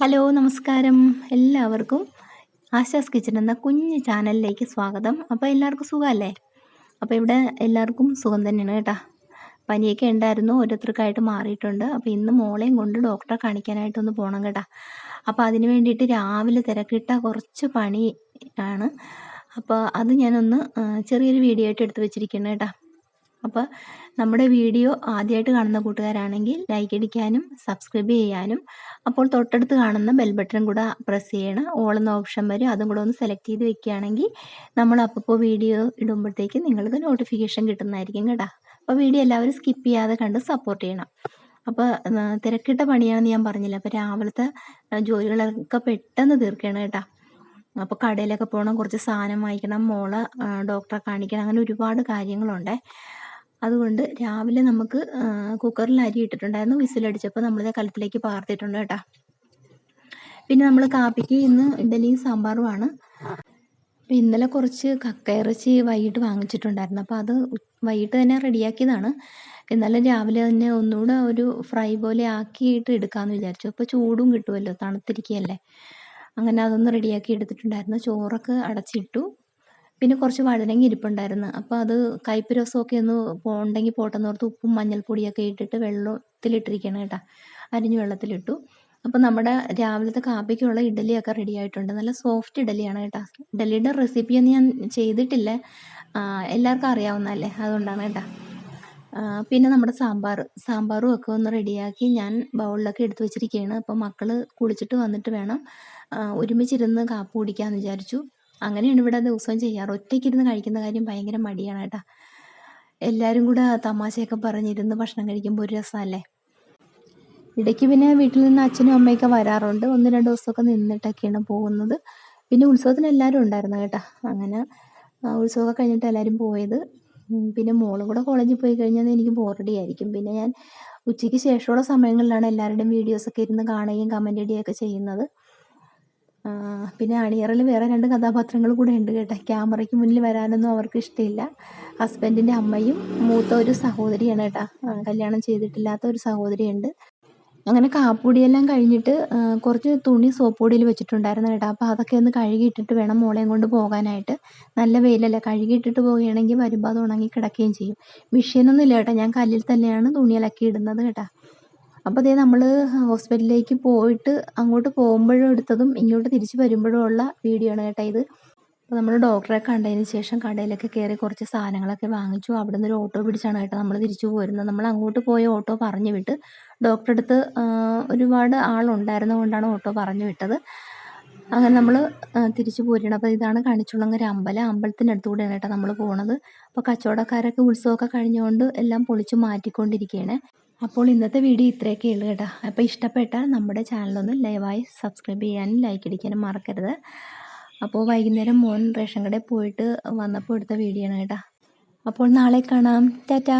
Hello നമസ്കാരം. എല്ലാവർക്കും Asha's kitchen എന്ന കുഞ്ഞ് ചാനലിലേക്ക് സ്വാഗതം. അപ്പോൾ എല്ലാവർക്കും സുഖമല്ലേ? അപ്പോൾ ഇവിടെ എല്ലാവർക്കും സുഖം തന്നെയാണ് കേട്ടോ. പനിയൊക്കെ ഉണ്ടായിരുന്നു ഓരോരുത്തർക്കായിട്ട് മാറിയിട്ടുണ്ട്. അപ്പോൾ ഇന്ന് മോളെയും കൊണ്ട് ഡോക്ടറെ കാണിക്കാനായിട്ടൊന്ന് പോകണം കേട്ടോ. അപ്പോൾ അതിന് വേണ്ടിയിട്ട് രാവിലെ തിരക്കിട്ട കുറച്ച് പണി ആണ് അപ്പോൾ അത് ഞാനൊന്ന് ചെറിയൊരു വീഡിയോ ആയിട്ട് എടുത്ത് വെച്ചിരിക്കുന്നത് കേട്ടോ. അപ്പോൾ നമ്മുടെ വീഡിയോ ആദ്യമായിട്ട് കാണുന്ന കൂട്ടുകാരാണെങ്കിൽ ലൈക്ക് അടിക്കാനും സബ്സ്ക്രൈബ് ചെയ്യാനും അപ്പോൾ തൊട്ടടുത്ത് കാണുന്ന ബെൽ ബട്ടൺ കൂടെ പ്രസ് ചെയ്യണം ഓൾ എന്ന ഓപ്ഷൻ വരും അതും കൂടെ ഒന്ന് സെലക്ട് ചെയ്ത് വെക്കുകയാണെങ്കിൽ നമ്മൾ അപ്പോൾ വീഡിയോ ഇടുമ്പോഴത്തേക്ക് നിങ്ങൾക്ക് നോട്ടിഫിക്കേഷൻ കിട്ടുന്നതായിരിക്കും കേട്ടോ. അപ്പോൾ വീഡിയോ എല്ലാവരും സ്കിപ്പ് ചെയ്യാതെ കണ്ട് സപ്പോർട്ട് ചെയ്യണം. അപ്പോൾ തിരക്കിട്ട പണിയാണെന്ന് ഞാൻ പറഞ്ഞില്ല അപ്പോൾ രാവിലത്തെ ജോലികളൊക്കെ പെട്ടെന്ന് തീർക്കണം കേട്ടോ. അപ്പോൾ കടയിലൊക്കെ പോകണം കുറച്ച് സാധനം വാങ്ങിക്കണം മോളെ ഡോക്ടറെ കാണിക്കണം അങ്ങനെ ഒരുപാട് കാര്യങ്ങളുണ്ട്. അതുകൊണ്ട് രാവിലെ നമുക്ക് കുക്കറിൽ അരി ഇട്ടിട്ടുണ്ടായിരുന്നു. വിസിലടിച്ചപ്പോൾ നമ്മളിത് കലത്തിലേക്ക് പാർത്തിട്ടുണ്ട് കേട്ടോ. പിന്നെ നമ്മൾ കാപ്പിക്ക് ഇന്ന് ഇഡലിയും സാമ്പാറുമാണ്. അപ്പോൾ ഇന്നലെ കുറച്ച് കക്കയിറച്ചി വൈകിട്ട് വാങ്ങിച്ചിട്ടുണ്ടായിരുന്നു. അപ്പോൾ അത് വൈകിട്ട് തന്നെ റെഡിയാക്കിയതാണ്. എന്നാലും രാവിലെ തന്നെ ഒന്നുകൂടെ ഒരു ഫ്രൈ പോലെ ആക്കിയിട്ട് എടുക്കാമെന്ന് വിചാരിച്ചു. അപ്പോൾ ചൂടും കിട്ടുമല്ലോ തണുത്തിരിക്കുകയല്ലേ അങ്ങനെ അതൊന്ന് റെഡിയാക്കി എടുത്തിട്ടുണ്ടായിരുന്നു. ചോറൊക്കെ അടച്ചിട്ടു. പിന്നെ കുറച്ച് വഴുതനങ്ങ ഇരിപ്പുണ്ടായിരുന്നു. അപ്പോൾ അത് കയ്പ്പ് രസമൊക്കെ ഒന്ന് പോണ്ടെങ്കിൽ പോട്ടെന്ന് ഓർത്ത് ഉപ്പും മഞ്ഞൾപ്പൊടിയൊക്കെ ഇട്ടിട്ട് വെള്ളത്തിലിട്ടിരിക്കണം കേട്ടോ. അരിഞ്ഞ് വെള്ളത്തിലിട്ടു. അപ്പോൾ നമ്മുടെ രാവിലത്തെ കാപ്പിക്കുള്ള ഇഡലിയൊക്കെ റെഡി ആയിട്ടുണ്ട്. നല്ല സോഫ്റ്റ് ഇഡലിയാണ് കേട്ടോ. ഇഡലിയുടെ റെസിപ്പിയൊന്നും ഞാൻ ചെയ്തിട്ടില്ല. എല്ലാവർക്കും അറിയാവുന്നതല്ലേ? അതുകൊണ്ടാണ് കേട്ടാ. പിന്നെ നമ്മുടെ സാമ്പാർ. സാമ്പാറും ഒക്കെ ഒന്ന് റെഡിയാക്കി ഞാൻ ബൗളിലൊക്കെ എടുത്തു വെച്ചിരിക്കുകയാണ് അപ്പോൾ മക്കൾ കുളിച്ചിട്ട് വന്നിട്ട് വേണം ഒരുമിച്ചിരുന്ന് കാപ്പ് കുടിക്കാമെന്ന് വിചാരിച്ചു. അങ്ങനെയാണ് ഇവിടെ ദിവസവും ചെയ്യാറ്. ഒറ്റയ്ക്കിരുന്ന് കഴിക്കുന്ന കാര്യം ഭയങ്കര മടിയാണ് കേട്ടോ. എല്ലാവരും കൂടെ തമാശയൊക്കെ പറഞ്ഞിരുന്ന് ഭക്ഷണം കഴിക്കുമ്പോൾ ഒരു രസമല്ലേ ഇടയ്ക്ക് പിന്നെ വീട്ടിൽ നിന്ന് അച്ഛനും അമ്മയൊക്കെ വരാറുണ്ട്. ഒന്ന് രണ്ട് ദിവസമൊക്കെ നിന്നിട്ടൊക്കെയാണ് പോകുന്നത്. പിന്നെ ഉത്സവത്തിന് എല്ലാവരും ഉണ്ടായിരുന്നു കേട്ടോ. അങ്ങനെ ഉത്സവമൊക്കെ കഴിഞ്ഞിട്ട് എല്ലാവരും പോയത്. പിന്നെ മോളും കൂടെ കോളേജിൽ പോയി കഴിഞ്ഞാൽ എനിക്ക് ബോറടി ആയിരിക്കും. പിന്നെ ഞാൻ ഉച്ചയ്ക്ക് ശേഷമുള്ള സമയങ്ങളിലാണ് എല്ലാവരുടെയും വീഡിയോസൊക്കെ ഇരുന്ന് കാണുകയും കമന്റ് ഇടുകയൊക്കെ ചെയ്യുന്നത്. പിന്നെ അണിയറയിൽ വേറെ രണ്ട് കഥാപാത്രങ്ങൾ കൂടെ ഉണ്ട് കേട്ടോ. ക്യാമറയ്ക്ക് മുന്നിൽ വരാനൊന്നും അവർക്ക് ഇഷ്ടമില്ല. ഹസ്ബൻഡിന്റെ അമ്മയും മൂത്ത ഒരു സഹോദരിയാണ് കേട്ടോ. കല്യാണം ചെയ്തിട്ടില്ലാത്ത ഒരു സഹോദരിയുണ്ട്. അങ്ങനെ കാപ്പുടിയെല്ലാം കഴിഞ്ഞിട്ട് കുറച്ച് തുണി സോപ്പ് പൊടിയിൽ വെച്ചിട്ടുണ്ടായിരുന്നു കേട്ടോ. അപ്പോൾ അതൊക്കെ ഒന്ന് കഴുകിയിട്ടിട്ട് വേണം മോളെയും കൊണ്ട് പോകാനായിട്ട്. നല്ല വെയിലല്ലേ? കഴുകിയിട്ടിട്ട് പോവുകയാണെങ്കിൽ വരുമ്പോൾ അത് ഉണങ്ങി കിടക്കുകയും ചെയ്യും മെഷീനൊന്നും ഇല്ല കേട്ടോ. ഞാൻ കല്ലിൽ തന്നെയാണ് തുണി അലക്കി ഇടുന്നത് കേട്ടോ. അപ്പോൾ ദേ നമ്മൾ ഹോസ്പിറ്റലിലേക്ക് പോയിട്ട് അങ്ങോട്ട് പോകുമ്പോഴും എടുത്തതും ഇങ്ങോട്ട് തിരിച്ച് വരുമ്പോഴും ഉള്ള വീഡിയോ ആണ് കേട്ടോ ഇത്. അപ്പോൾ നമ്മൾ ഡോക്ടറെ കണ്ടതിന് ശേഷം കടയിലൊക്കെ കയറി കുറച്ച് സാധനങ്ങളൊക്കെ വാങ്ങിച്ചു. അവിടെ നിന്ന് ഒരു ഓട്ടോ പിടിച്ചാണ് കേട്ടോ നമ്മൾ തിരിച്ചു പോരുന്നത്. നമ്മൾ അങ്ങോട്ട് പോയ ഓട്ടോ പറഞ്ഞു വിട്ട് ഡോക്ടറെ അടുത്ത് ഒരുപാട് ആളുണ്ടായിരുന്നത് കൊണ്ടാണ് ഓട്ടോ പറഞ്ഞു വിട്ടത്. അങ്ങനെ നമ്മൾ തിരിച്ചു പോരുകയാണ്. അപ്പോൾ ഇതാണ് കണിച്ചുളങ്ങര അമ്പലം. അമ്പലത്തിനടുത്തുകൂടെയാണ് കേട്ടോ നമ്മൾ പോണത്. അപ്പോൾ കച്ചവടക്കാരൊക്കെ ഉത്സവമൊക്കെ കഴിഞ്ഞുകൊണ്ട് എല്ലാം പൊളിച്ച് മാറ്റിക്കൊണ്ടിരിക്കുകയാണ് അപ്പോൾ ഇന്നത്തെ വീഡിയോ ഇത്രയൊക്കെ ഉള്ളൂ കേട്ടോ. അപ്പോൾ ഇഷ്ടപ്പെട്ടാൽ നമ്മുടെ ചാനലൊന്ന് ലൈവായി സബ്സ്ക്രൈബ് ചെയ്യാനും ലൈക്ക് അടിക്കാനും മറക്കരുത്. അപ്പോൾ വൈകുന്നേരം മോൻ റേഷൻ കടയിൽ പോയിട്ട് വന്നപ്പോൾ എടുത്ത വീഡിയോ ആണ് കേട്ടോ. അപ്പോൾ നാളെ കാണാം. ടാറ്റാ.